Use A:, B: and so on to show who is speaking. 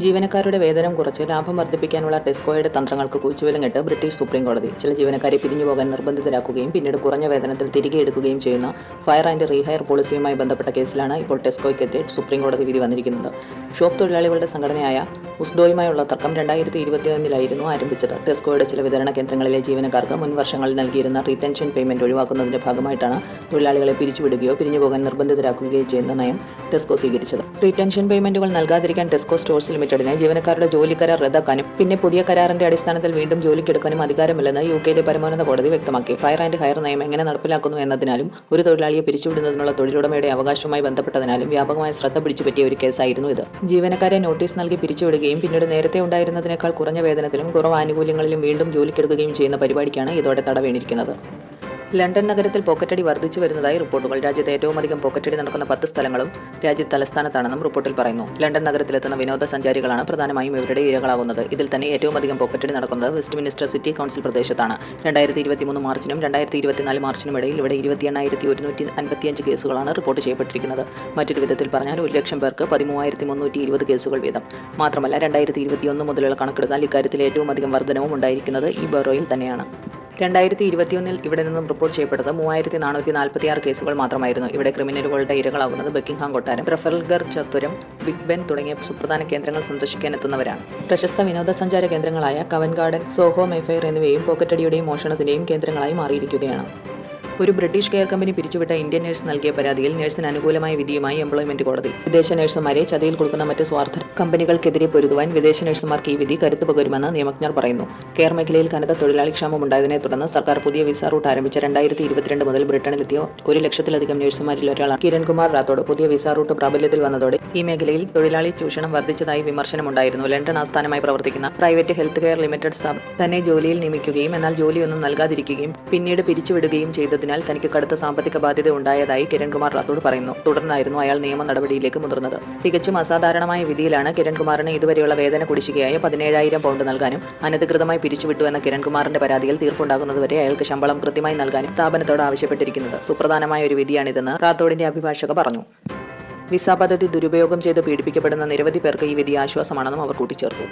A: ജീവനക്കാരുടെ വേതനം കുറച്ച് ലാഭം വർദ്ധിപ്പിക്കാനുള്ള ടെസ്കോയുടെ തന്ത്രങ്ങൾക്ക് കൂച്ചുവിലങ്ങിട്ട് ബ്രിട്ടീഷ് സുപ്രീം കോടതി ചില ജീവനക്കാരെ പിരിഞ്ഞു പോകാൻ നിർബന്ധിതരാക്കുകയും പിന്നീട് കുറഞ്ഞ വേതനത്തിൽ തിരികെ എടുക്കുകയും ചെയ്യുന്ന ഫയർ ആൻഡ് റീഹയർ പോളിസിയുമായി ബന്ധപ്പെട്ട കേസിലാണ് ഇപ്പോൾ ടെസ്കോയ്ക്കെതിരെ സുപ്രീം കോടതി വിധി വന്നിരിക്കുന്നത്. ഷോപ്പ് തൊഴിലാളികളുടെ സംഘടനയായ ഉസ്ഡോയുമായുള്ള തർക്കം രണ്ടായിരത്തി ഇരുപത്തിയൊന്നിലായിരുന്നു ആരംഭിച്ചത്. ടെസ്കോയുടെ ചില വിതരണ കേന്ദ്രങ്ങളിലെ ജീവനക്കാർക്ക് മുൻ വർഷങ്ങളിൽ നൽകിയിരുന്ന റീടെൻഷൻ പേയ്മെന്റ് ഒഴിവാക്കുന്നതിന്റെ ഭാഗമായിട്ടാണ് തൊഴിലാളികളെ പിരിച്ചുവിടുകയോ പിരിഞ്ഞുപോകാൻ നിർബന്ധിതരാക്കുകയോ ചെയ്യുന്ന നയം ടെസ്കോ സ്വീകരിച്ചത്. റീടെൻഷൻ പേയ്മെന്റുകൾ നൽകാതിരിക്കാൻ ടെസ്കോ സ്റ്റോഴ്സ് ലിമിറ്റഡിന് ജീവനക്കാരുടെ ജോലി കരാർ റദ്ദാക്കാനും പിന്നെ പുതിയ കരാറിന്റെ അടിസ്ഥാനത്തിൽ വീണ്ടും ജോലിക്കെടുക്കാനും അധികാരമില്ലെന്ന് യു കെയിലെ പരമോന്നത കോടതി വ്യക്തമാക്കി. ഫയർ ആൻഡ് ഹയർ നയം എങ്ങനെ നടപ്പിലാക്കുന്നു എന്നതിനാലും ഒരു തൊഴിലാളിയെ പിരിച്ചുവിടുന്നതിനുള്ള തൊഴിലുടമയുടെ അവകാശവുമായി ബന്ധപ്പെട്ടതിനാലും വ്യാപകമായ ശ്രദ്ധ പിടിച്ചുപറ്റിയ ഒരു കേസായിരുന്നു ഇത്. ജീവനക്കാരെ നോട്ടീസ് നൽകി പിരിച്ചുവിടുകയും പിന്നീട് നേരത്തെ ഉണ്ടായിരുന്നതിനേക്കാൾ കുറഞ്ഞ വേതനത്തിലും കുറവ് ആനുകൂല്യങ്ങളിലും വീണ്ടും ജോലിക്കെടുക്കുകയും ചെയ്യുന്ന പരിപാടിക്കാണ് ഇതോടെ തടവേണിരിക്കുന്നത് ലണ്ടൻ നഗരത്തിൽ പോക്കറ്റടി വർദ്ധിച്ചു വരുന്നതായി റിപ്പോർട്ടുകൾ. രാജ്യത്ത് ഏറ്റവും അധികം പോക്കറ്റടി നടക്കുന്ന പത്ത് സ്ഥലങ്ങളും രാജ്യ തലസ്ഥാനത്താണെന്നും റിപ്പോർട്ടിൽ പറയുന്നു. ലണ്ടൻ നഗരത്തിലെത്തുന്ന വിനോദസഞ്ചാരികളാണ് പ്രധാനമായും ഇവരുടെ ഇരകളാകുന്നത് ഇതിൽ തന്നെ ഏറ്റവും അധികം പോക്കറ്റടി നടക്കുന്നത് വെസ്റ്റ് മിനിസ്റ്റർ സിറ്റി കൗൺസിൽ പ്രദേശത്താണ്. രണ്ടായിരത്തി ഇരുപത്തിമൂന്ന് മാർച്ചിനും രണ്ടായിരത്തി ഇരുപത്തിനാല് മാർച്ചിനും ഇടയിൽ ഇവിടെ ഇരുപത്തി എണ്ണായിരത്തി ഒരുന്നൂറ്റി അൻപത്തിയഞ്ച് കേസുകളാണ് റിപ്പോർട്ട് ചെയ്യപ്പെട്ടിരിക്കുന്നത്. മറ്റൊരു വിധത്തിൽ പറഞ്ഞാൽ ഒരു ലക്ഷം പേർക്ക് പതിമൂവായിരത്തി മുന്നൂറ്റി ഇരുപത് കേസുകൾ വീതം. മാത്രമല്ല രണ്ടായിരത്തി ഇരുപത്തിയൊന്ന് മുതലുള്ള കണക്കെടുത്താൽ ഇക്കാര്യത്തിൽ ഏറ്റവും അധികം വർധനവും ഉണ്ടായിരിക്കുന്നത് ഈ ബറോയിൽ തന്നെയാണ്. രണ്ടായിരത്തി ഇരുപത്തിയൊന്നിൽ ഇവിടെ നിന്നും റിപ്പോർട്ട് ചെയ്യപ്പെട്ടത് മൂവായിരത്തി നാനൂറ്റി നാൽപ്പത്തി ആറ് കേസുകൾ മാത്രമായിരുന്നു ഇവിടെ ക്രിമിനലുകളുടെ ഇരകളാകുന്നത്. ബക്കിംഗ്ഹാം കൊട്ടാരം ട്രഫൽഗർ ചത്തുരം ബിഗ് ബെൻ തുടങ്ങിയ സുപ്രധാന കേന്ദ്രങ്ങൾ സന്ദർശിക്കാനെത്തുന്നവരാണ്. പ്രശസ്ത വിനോദസഞ്ചാര കേന്ദ്രങ്ങളായ കവൻ ഗാർഡൻ സോഹോ മെഫെയർ എന്നിവയും പോക്കറ്റടിയുടെയും മോഷണത്തിന്റെയും കേന്ദ്രങ്ങളായി മാറിയിരിക്കുകയാണ്. ഒരു ബ്രിട്ടീഷ് കെയർ കമ്പനി പിരിച്ചുവിട്ട ഇന്ത്യൻ നഴ്സ് നൽകിയ പരാതിയിൽ നഴ്സിന് അനുകൂലമായ വിധിയുമായി എംപ്ലോയ്മെന്റ് കോടതി വിദേശ നഴ്സുമാരെ ചതിയിൽ കൊടുക്കുന്ന മറ്റ് സ്വാർത്ഥ കമ്പനികൾക്കെതിരെ പൊരുതുവാൻ വിദേശ നഴ്സുമാർക്ക് ഈ വിധി കരുത്തു പകരുമെന്ന് നിയമജ്ഞർ പറയുന്നു. കെയർ മേഖലയിൽ കനത്ത തൊഴിലാളി ക്ഷാമം ഉണ്ടായതിനെ തുടർന്ന് സർക്കാർ പുതിയ വിസ റൂട്ട് ആരംഭിച്ച രണ്ടായിരത്തി ഇരുപത്തിരണ്ട് മുതൽ ബ്രിട്ടനിലെത്തിയ ഒരു ലക്ഷത്തിലധികം നഴ്സുമാരിൽ ഒരാളാണ് കിരൺകുമാർ റാത്തോഡ്. പുതിയ വിസ റൂട്ട് പ്രാബല്യത്തിൽ വന്നതോടെ ഈ മേഖലയിൽ തൊഴിലാളി ചൂഷണം വർദ്ധിച്ചതായി വിമർശനമുണ്ടായിരുന്നു. ലണ്ടൻ ആസ്ഥാനമായി പ്രവർത്തിക്കുന്ന പ്രൈവറ്റ് ഹെൽത്ത് കെയർ ലിമിറ്റഡ് തന്നെ ജോലിയിൽ നിയമിക്കുകയും എന്നാൽ ജോലിയൊന്നും നൽകാതിരിക്കുകയും പിന്നീട് പിരിച്ചുവിടുകയും ചെയ്തതിനാൽ തനിക്ക് കടുത്ത സാമ്പത്തിക ബാധ്യത ഉണ്ടായതായി കിരൺകുമാർ റാത്തോഡ് പറയുന്നു. തുടർന്നായിരുന്നു അയാൾ നിയമ നടപടിയിലേക്ക് മുതിർന്നത്. തികച്ചും അസാധാരണമായ വിധിയിലാണ് കിരൺകുമാറിന് ഇതുവരെയുള്ള വേതന കുടിശ്ശികയായ പതിനേഴായിരം പൗണ്ട് നൽകാനും അനധികൃതമായി പിരിച്ചുവിട്ടു എന്ന കിരൺകുമാറിന്റെ പരാതിയിൽ തീർപ്പുണ്ടാകുന്നതുവരെ അയാൾക്ക് ശമ്പളം കൃത്യമായി നൽകാനും സ്ഥാപനത്തോട് ആവശ്യപ്പെട്ടിരിക്കുന്നത് സുപ്രധാനമായ ഒരു വിധിയാണിതെന്ന് റാത്തോഡിന്റെ അഭിഭാഷക പറഞ്ഞു. വിസ പദ്ധതി ദുരുപയോഗം ചെയ്ത് പീഡിപ്പിക്കപ്പെടുന്ന നിരവധി പേർക്ക് ഈ വിധി ആശ്വാസമാണെന്നും അവർ കൂട്ടിച്ചേർത്തു.